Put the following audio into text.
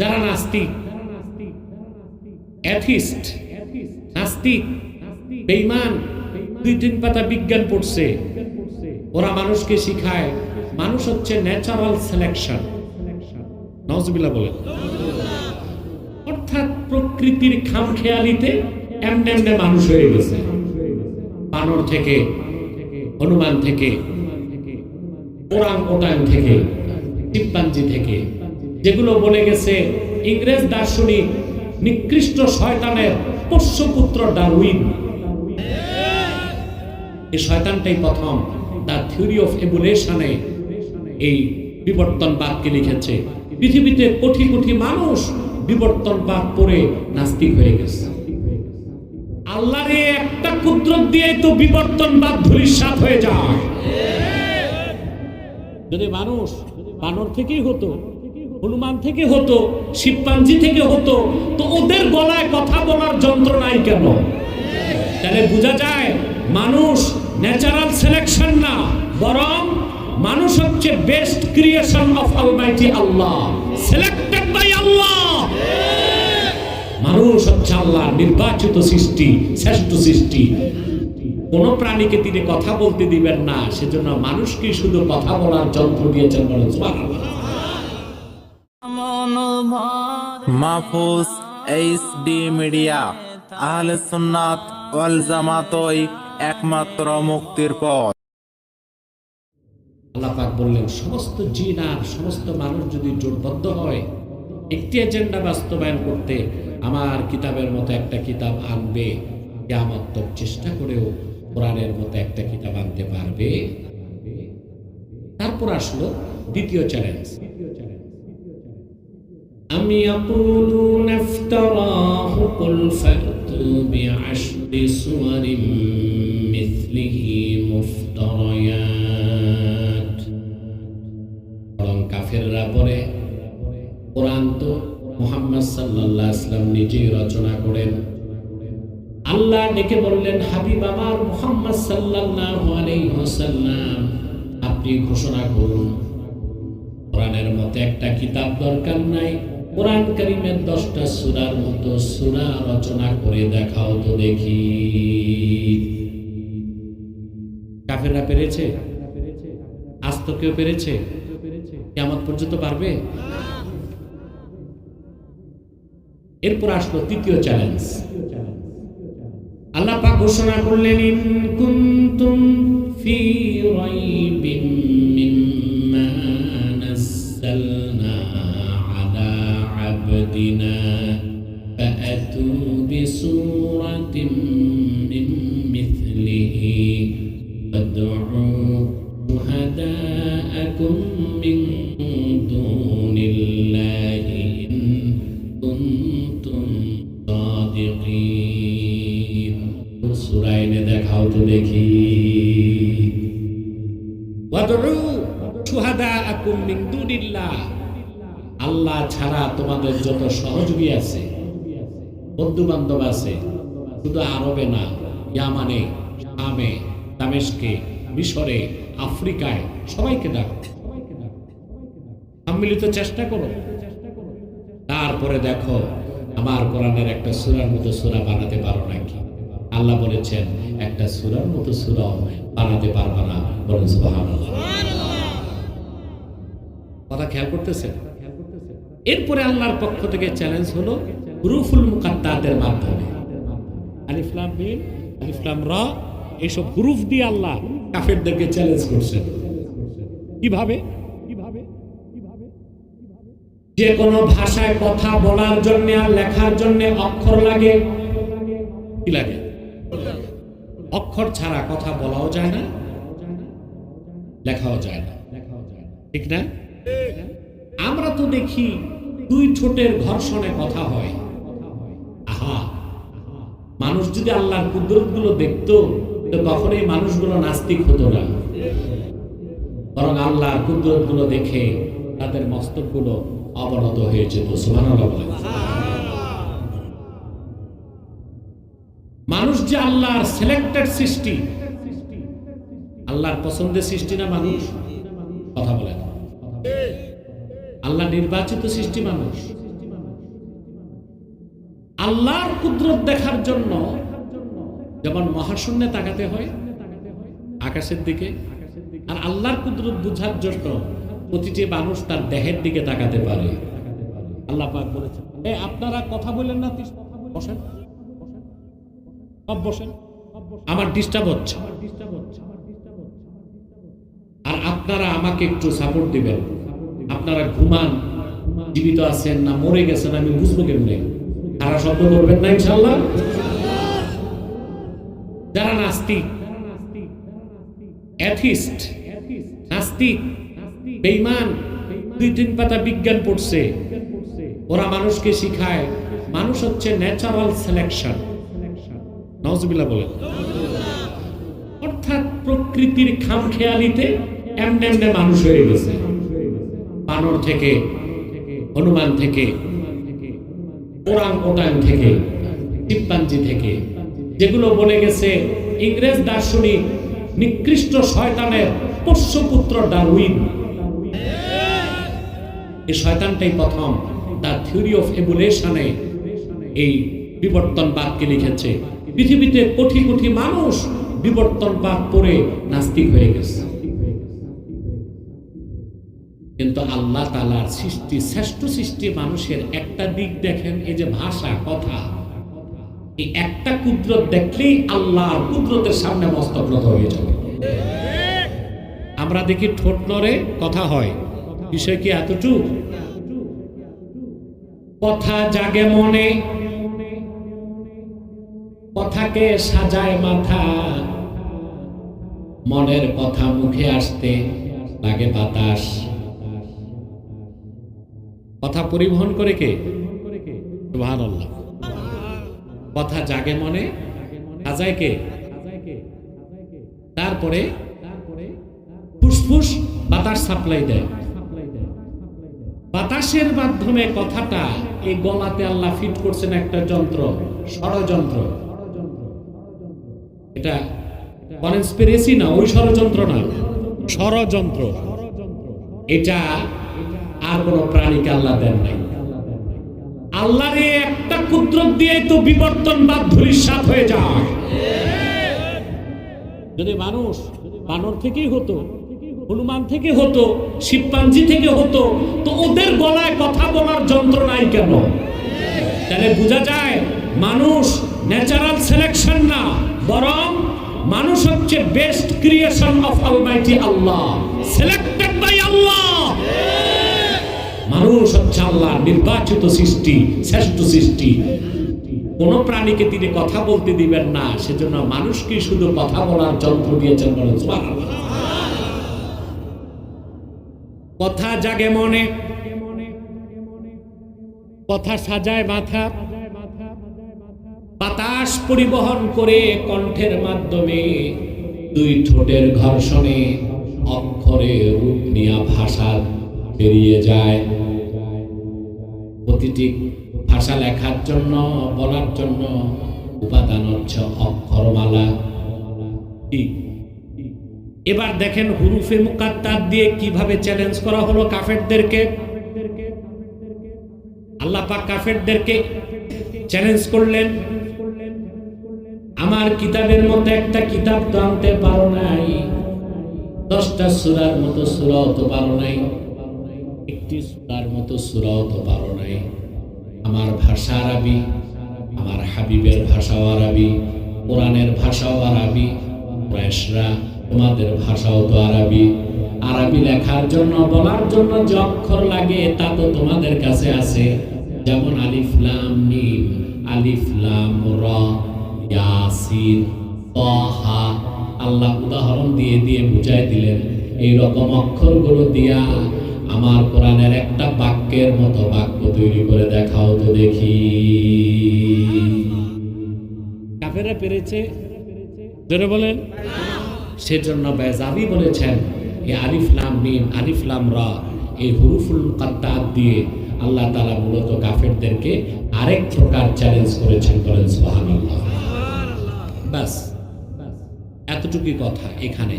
যারা নাস্তিক, অ্যাথিস্ট, নাস্তিক, বেঈমান, দুই তিন পাতা বিজ্ঞান পড়ছে, ওরা মানুষকে শিখায়। মানুষ হচ্ছে ন্যাচারাল সিলেকশন নজবিল্লা বলেন। অর্থাৎ প্রকৃতির খামখেয়ালিতে এমনে এমনে মানুষ হয়ে গেছে। বানর থেকে, হনুমান থেকে ওরাং ওটাং থেকে চিম্পাঞ্জি থেকে যেগুলো বলে গেছে, ইংরেজ দার্শনিক নিকৃষ্ট শয়তানের পোষ্যপুত্র ডারউইন। এই শয়তানটাই প্রথম দ্য থিওরি অফ এভুলেশনে এই বিবর্তন বিবর্তনবাদকে লিখেছে। পৃথিবীতে কোটি কোটি মানুষ বিবর্তন বিবর্তনবাদ পড়ে নাস্তিক হয়ে গেছে। আল্লাহর একটা কুদরত দিয়ে তো বিবর্তনবাদ ধূলিসাৎ হয়ে যায়। যদি মানুষ বানর থেকেই হতো হনুমান থেকে হতো, শিবপাঞ্জি থেকে হতো, তো ওদের গলায় কথা বলার যন্ত্র নাই কেন? তাহলে বোঝা যায় মানুষ ন্যাচারাল সিলেকশন না, বরং মানুষ হচ্ছে best creation of almighty Allah selected by Allah মানুষ হচ্ছে আল্লাহ নির্বাচিত সৃষ্টি, শ্রেষ্ঠ সৃষ্টি। কোন প্রাণীকে তিনি কথা বলতে দিবেন না, সেজন্য মানুষকে শুধু কথা বলার যন্ত্র দিয়েছেন বলেন মাহফুজ এইচ ডি মিডিয়া, আহলে সুন্নাত ওয়াল জামাতই একমাত্র মুক্তির পথ। আল্লাহ পাক বললেন, সমস্ত জিন আর সমস্ত মানুষ যদি জোটবদ্ধ হয়, একটি এজেন্ডা বাস্তবায়ন করতে আমার কিতাবের মতো একটা কিতাব আনবে। কেমন চেষ্টা করেও কোরআনের মতো একটা কিতাব আনতে পারবে। তারপর আসলো দ্বিতীয় চ্যালেঞ্জ أم يقولون افتراه قل فأتوا بعشر سور مثله مفتريات বরং কাফেররা পরে কোরআন তো মোহাম্মদ সাল্লাল্লাহু আলাইহি সাল্লাম নিজেই রচনা করেন আল্লাহ ডেকে বললেন হাবিব আমার মোহাম্মদ সাল্লাল্লাহু আলাইহি ওয়াসাল্লাম আপনি ঘোষণা করুন কোরআনের মতো একটা কিতাব দরকার নাই কোরআন কারিমের দশটা সুরার মতো সুরা রচনা করে দেখাও তো দেখি। কাফেররা পেরেছে? আজ তো কেউ পেরেছে? কেমন পর্যন্ত পারবে? এরপর আসলো তৃতীয় চ্যালেঞ্জ আল্লাহ পাক ঘোষণা করলেন, ইন কুনতুম ফি রাইবিন মিম্মা নাযালনা আলা আবদিনা فأتوا بسورة من مثله فادعوا شهداءكم من دون الله إن كنتم صادقين সুরাইনে দেখাও তো দেখি ওয়াদউ শুহাদাআকুম মিন দুনিল্লাহ আল্লাহ ছাড়া তোমাদের যত সহযোগী আছে বন্ধু বান্ধব আছে, শুধু আরবে না, ইয়ামানে, শামে, দামেশকে, মিশরে, আফ্রিকায়, সবাইকে ডাকো। সম্মিলিত চেষ্টা করো। তারপরে দেখো, আমার কোরআনের একটা সুরার মতো সুরা বানাতে পারো নাকি? আল্লাহ বলেছেন, একটা সুরার মতো সুরা বানাতে পারবা না বলেন কথা খেয়াল করতেছেন? এরপরে আল্লাহর পক্ষ থেকে চ্যালেঞ্জ হলো হুরুফুল মুকাদ্দাদের মাধ্যমে। আলিফলাম মিম আলিফলাম র এইসব হুরুফ দিয়ে আল্লাহ কাফেরদেরকে চ্যালেঞ্জ করছেন। কীভাবে? যে কোনো ভাষায় কথা বলার জন্য আর লেখার জন্য অক্ষর লাগে। কি লাগে? অক্ষর ছাড়া কথা বলাও যায় না, লেখাও যায় না। ঠিক না? আমরা তো দেখি দুই ঠোঁটের ঘর্ষণে কথা হয়। আহা, মানুষ যদি আল্লাহর কুদরতগুলো দেখতো, তো কখনোই মানুষগুলো নাস্তিক হতো না। বরং আল্লাহর কুদরতগুলো দেখে তাদের মস্তকগুলো অবনত হয়ে যেত। মানুষ যে আল্লাহর সিলেক্টেড সৃষ্টি, আল্লাহর পছন্দের সৃষ্টি না মানুষ? কথা বলেন। আল্লাহ নির্বাচিত সৃষ্টি মানুষ। আল্লাহর কুদরত দেখার জন্য যেমন মহাশূন্যে তাকাতে হয় আকাশের দিকে, আর আল্লাহর কুদরত বুঝার জন্য প্রতিটি মানুষ তার দেহের দিকে তাকাতে পারে। আল্লাহ পাক বলেছেন আপনারা কথা বলেন না বসেন। সব বসেন। আমার ডিস্টার্ব হচ্ছে। আর আপনারা আমাকে একটু সাপোর্ট দিবেন। আপনারা ঘুমান, জীবিত আছেন না, মরে গেছেন, আমি বুঝব কেমনে? খারাপ শব্দ করবেন না ইনশাল্লাহ যারা নাস্তিক, অ্যাথিস্ট, নাস্তিক, বেঈমান, দুই তিন পাতা বিজ্ঞান পড়ছে, ওরা মানুষকে শিখায়। মানুষ হচ্ছে ন্যাচারাল সিলেকশন অর্থাৎ প্রকৃতির খামখেয়ালিতে এমনি এমনি মানুষ হয়ে গেছে। বানর থেকে, হনুমান থেকে, ওরাং ওটাং থেকে চিম্পাঞ্জি থেকে। যেগুলো বলে গেছে, ইংরেজ দার্শনিক নিকৃষ্ট শয়তানের পোষ্যপুত্র ডারউইন। এই শয়তানটাই প্রথম তার থিওরি অফ এভুলেশনে এই বিবর্তনবাদকে লিখেছে, পৃথিবীতে কোটি কোটি মানুষ বিবর্তনবাদ পড়ে নাস্তিক হয়ে গেছে। কিন্তু আল্লাহ তালার সৃষ্টি, শ্রেষ্ঠ সৃষ্টি মানুষের একটা দিক দেখেন, এই যে ভাষা, কথা। এই একটা কুদরত দেখলেই আল্লাহর কুদরতের সামনে মস্তগ্রত হয়ে যাবে। আমরা দেখি ঠোঁট নড়ে কথা হয়। বিষয় কি এতটুক? কথা জাগে মনে। কথাকে সাজায় মাথা। মনের কথা মুখে আসতে লাগে বাতাস। কথা পরিবহন করে কে? কথা জাগে মনে সাজায় কে? তারপরে ফুসফুস বাতাস সাপ্লাই দেয়। বাতাসের মাধ্যমে কথাটা এই গলাতে আল্লাহ ফিট করছেন একটা যন্ত্র, ষড়যন্ত্র। এটা কনস্পিরেসি না, ওই ষড়যন্ত্র না, ষড়যন্ত্র। এটা আর কোন প্রাণীকে আল্লাহ দেন নাই। আল্লাহর একটা কুদরত দিয়ে তো বিবর্তন বা ধূলিসাৎ হয়ে যায়। যদি মানুষ বানর থেকেই হতো, হনুমান থেকে হতো, শিবপাঞ্জি থেকে হতো, তো ওদের গলায় কথা বলার যন্ত্র নাই কেন? তাহলে বোঝা যায় মানুষ ন্যাচারাল সিলেকশন না, বরং মানুষ হচ্ছে best creation of almighty Allah selected by Allah মানুষ হচ্ছে আল্লাহ নির্বাচিত সৃষ্টি, শ্রেষ্ঠ সৃষ্টি। কোন প্রাণীকে তিনি কথা বলতে দিবেন না, সেজন্য মানুষকে শুধু কথা বলার যন্ত্র দিয়েছেন কথা জাগে মনে, কথা সাজায় মাথা, বাতাস পরিবহন করে কণ্ঠের মাধ্যমে দুই ঠোঁটের ঘর্ষণে অক্ষরে রূপ নিয়া ভাষা বেরিয়ে যায়। প্রতিটি ভাষা লেখার জন্য, বলার জন্য উপাদান হচ্ছে অক্ষরমালা। এবার দেখেন হুরুফে মুকাত্তার দিয়ে কীভাবে চ্যালেঞ্জ করা হলো কাফেরদেরকে। আল্লাহ পাক কাফেরদেরকে চ্যালেঞ্জ করলেন। আমার কিতাবের মতো একটা কিতাব তো আনতে পারো নাই। দশটা সুরার মতো সুরাও তো পারো নাই। একটি সুরার মতো সুরাও তো পারো নাই। আমার ভাষা আরবি, আমার হাবিবের ভাষাও আরবি, কোরআনের ভাষাও আরবি, কুরাইশরা তোমাদের ভাষাও তো আরবি। আরবি লেখার জন্য, বলার জন্য যে অক্ষর লাগে, তা তো তোমাদের কাছে আছে। যেমন আলিফ, লাম মিম আলিফ, লাম, র, ইয়াসিন তাহা আল্লাহ উদাহরণ দিয়ে দিয়ে বুঝাই দিলেন, এই রকম অক্ষরগুলো দিয়া আমার কোরআনের একটা বাক্যের মতো বাক্য তৈরি করে দেখাও তো দেখি। কাফেরা পেরেছে? জোরে বলেন। সেজন্য বেজাবি বলেছেন এই আলিফ লাম মিম, আলিফ লাম রা, এই হুরুফুল মুকাত্তাত দিয়ে আল্লাহ তাআলা মূলত কাফেরদেরকে আরেক প্রকার চ্যালেঞ্জ করেছেন বলেন, সুবহানাল্লাহ। বাস, এতটুকুই কথা এখানে।